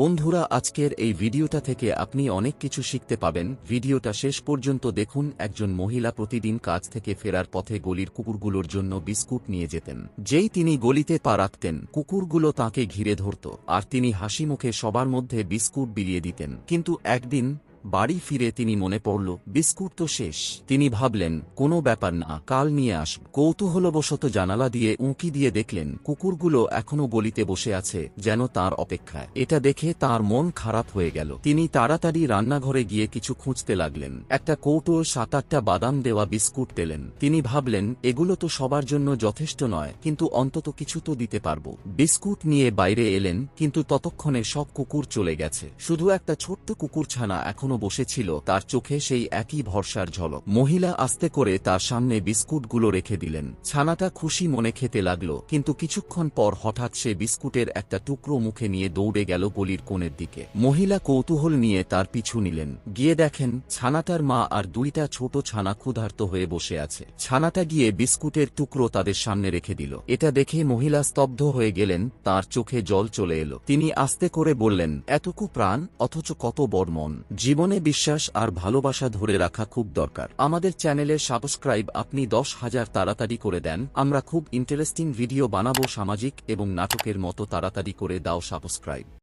বন্ধুরা, আজকের এই ভিডিওটা থেকে আপনি অনেক কিছু শিখতে পাবেন। ভিডিওটা শেষ পর্যন্ত দেখুন, একজন মহিলা প্রতিদিন কাজ থেকে ফেরার পথে গলির কুকুরগুলোর জন্য বিস্কুট নিয়ে যেতেন। যেই তিনি গলিতে পা রাখতেন, কুকুরগুলো তাকে ঘিরে ধরত, আর তিনি হাসি মুখে সবার মধ্যে বিস্কুট বিলিয়ে দিতেন। কিন্তু একদিন বাড়ি ফিরে তিনি মনে পড়ল, বিস্কুট তো শেষ। তিনি ভাবলেন, কোনো ব্যাপার না, কাল নিয়ে আসব কৌতূহলবশত জানালা দিয়ে উঁকি দিয়ে দেখলেন, কুকুরগুলো এখনও গলিতে বসে আছে, যেন তার অপেক্ষায়। এটা দেখে তার মন খারাপ হয়ে গেল। তিনি তাড়াতাড়ি রান্নাঘরে গিয়ে কিছু খুঁজতে লাগলেন। একটা কৌটোর সাত আটটা বাদাম দেওয়া বিস্কুট পেলেন। তিনি ভাবলেন, এগুলো তো সবার জন্য যথেষ্ট নয়, কিন্তু অন্তত কিছু তো দিতে পারব। বিস্কুট নিয়ে বাইরে এলেন, কিন্তু ততক্ষণে সব কুকুর চলে গেছে। শুধু একটা ছোট্ট কুকুর ছানা এখনও বসেছিল, তার চোখে সেই একই ভরসার ঝলক। মহিলা আস্তে করে তার সামনে বিস্কুটগুলো রেখে দিলেন। ছানাটা খুশি মনে খেতে লাগল, কিন্তু কিছুক্ষণ পর হঠাৎ সে বিস্কুটের একটা টুকরো মুখে নিয়ে দৌড়ে গেল গলির কোণের দিকে। মহিলা কৌতূহল নিয়ে তার পিছু নিলেন। গিয়ে দেখেন, ছানাটার মা আর দুইটা ছোট ছানা ক্ষুধার্ত হয়ে বসে আছে। ছানাটা গিয়ে বিস্কুটের টুকরো তাদের সামনে রেখে দিল। এটা দেখে মহিলা স্তব্ধ হয়ে গেলেন, তার চোখে জল চলে এলো। তিনি আস্তে করে বললেন, এতকু প্রাণ, অথচ কত বড় মন। জীবনে বিশ্বাস আর ভালোবাসা ধরে রাখা খুব দরকার। আমাদের চ্যানেলে সাবস্ক্রাইব আপনি দশ হাজার তাড়াতাড়ি করে দেন। আমরা খুব ইন্টারেস্টিং ভিডিও বানাবো সামাজিক এবং নাটকের মতো তাড়াতাড়ি করে দাও সাবস্ক্রাইব।